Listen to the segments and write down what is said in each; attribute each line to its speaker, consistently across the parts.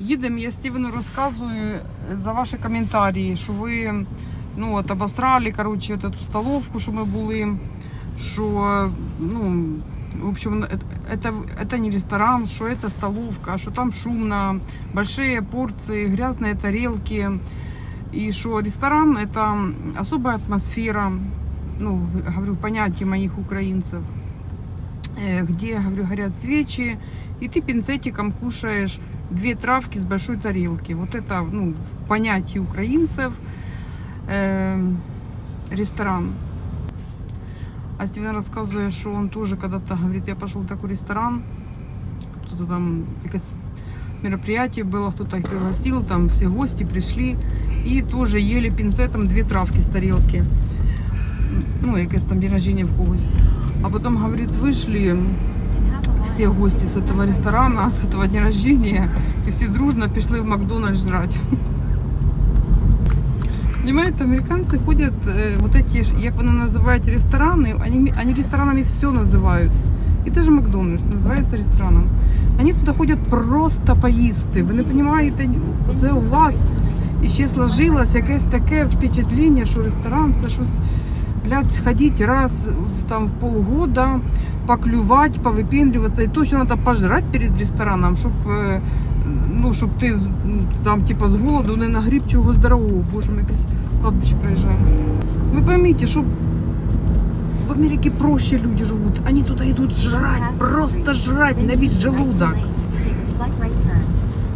Speaker 1: Їдемо, я Стівену розказую за ваші коментарі, що ви ну, от, обосрали коротше, от эту столовку, що ми були, що ну, в общем, это, это не ресторан, что это столовка, что там шумно, большие порции, грязные тарелки. И что ресторан это особая атмосфера, ну, в- говорю, в понятии моих украинцев, э, где, говорю, горят свечи, и ты пинцетиком кушаешь две травки с большой тарелки. Вот это, ну, в понятии украинцев э, ресторан. А Стивен рассказывает, что он тоже когда-то говорит, я пошел в такой ресторан, кто-то там мероприятие было, кто-то их пригласил, там все гости пришли и тоже ели пинцетом две травки с тарелки. Ну, якесь там день рождения в когось. А потом, говорит, вышли все гости с этого ресторана, с этого дня рождения, и все дружно пішли в Макдональдс жрать. Понимаете, американцы ходят, э, вот эти, як вони називають ресторани, они, они ресторанами все називають. І даже Макдональдс називається рестораном. Вони туди ходять просто поїсти. Ви не розумієте, це у вас ще сложилось якесь таке впечатлення, що ресторан це щось, блядь, сходити раз в, там, в полгода, поклювать, повипендрюватися. І точно треба пожрати перед рестораном, щоб, е, ну, щоб ти м, там, типа, з голоду не нагріб чогось здорового. Боже, ми якесь кладбище проїжджаємо. Ви поймите, що в Америке проще люди живут. Они туда идут жрать, просто жрать на весь желудок.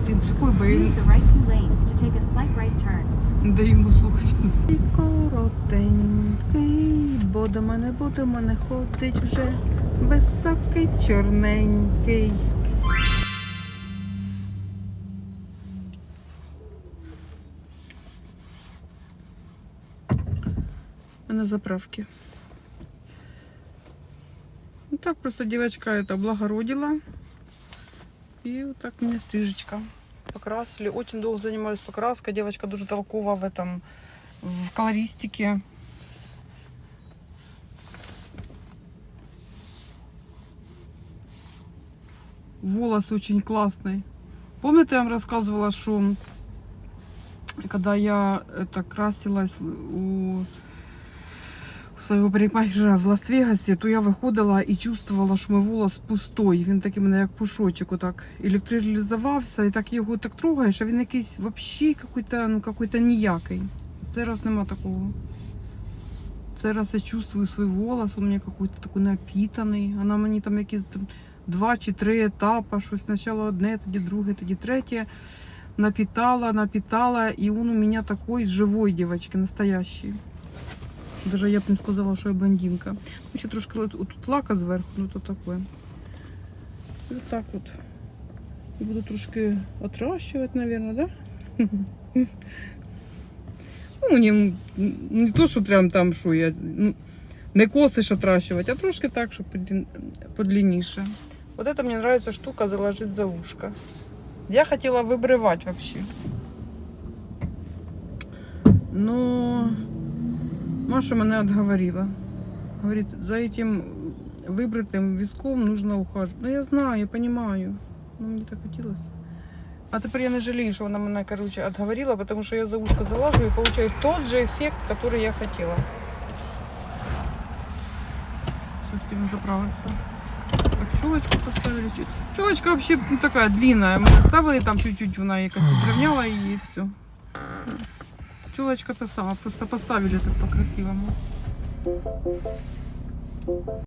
Speaker 1: Ти такой
Speaker 2: Use
Speaker 1: де йому слухати. І коротенький, бо до мене буде мене ходить вже високий, чорненький. На заправки. Так просто девочка облагородила. І отак у мене стрижечка. Покрасили. Очень долго занимались покраской. Девочка дуже толкова в этом, в колористике. Волос очень классный. Помните, я вам рассказывала, что когда я это красилась у своего парикмахера в Лас-Вегасе, то я виходила і чувствувала, що мій волос пустой. Він такий мене як пушочок, отак електролізувався, і так його так трогаєш, а він якийсь взагалі какой-то, ну, какой-то ніякий. Це раз нема такого. Це раз я чувствую свій волос, він мене какой-то такий напітаний. Вона мені там якісь там два чи три етапи, щось спочатку одне, тоді друге, тоді третє. Напитала, напитала, и он у меня такой живой, девочки, настоящий. Даже я б не сказала, що я блондинка. Ну, Ще трошки от- тут лака зверху, ну то таке. І так от. І буду трошки отращувати, наверное, да? Ну, не, не то, що прям там, що я ну, не косиш отращувати, а трошки так, щоб подлін- подлинніше. Вот это мне нравится штука заложить за ушко. Я хотела выбрывать вообще. Но Маша меня отговорила. Говорит, за этим выбритым виском нужно ухаживать. Ну я знаю, я понимаю. Но мне так хотелось. А тепер я не жалею, що вона мене, короче, отговорила, потому что я за ушко залажу и получаю тот же эффект, который я хотела. Все, Стивен заправился. Так, чулочку поставили. Чулочка вообще ну, такая длинная. Мы оставили там чуть-чуть, вона якось подровняла и все. Чулочка та сама, просто поставили так по-красивому.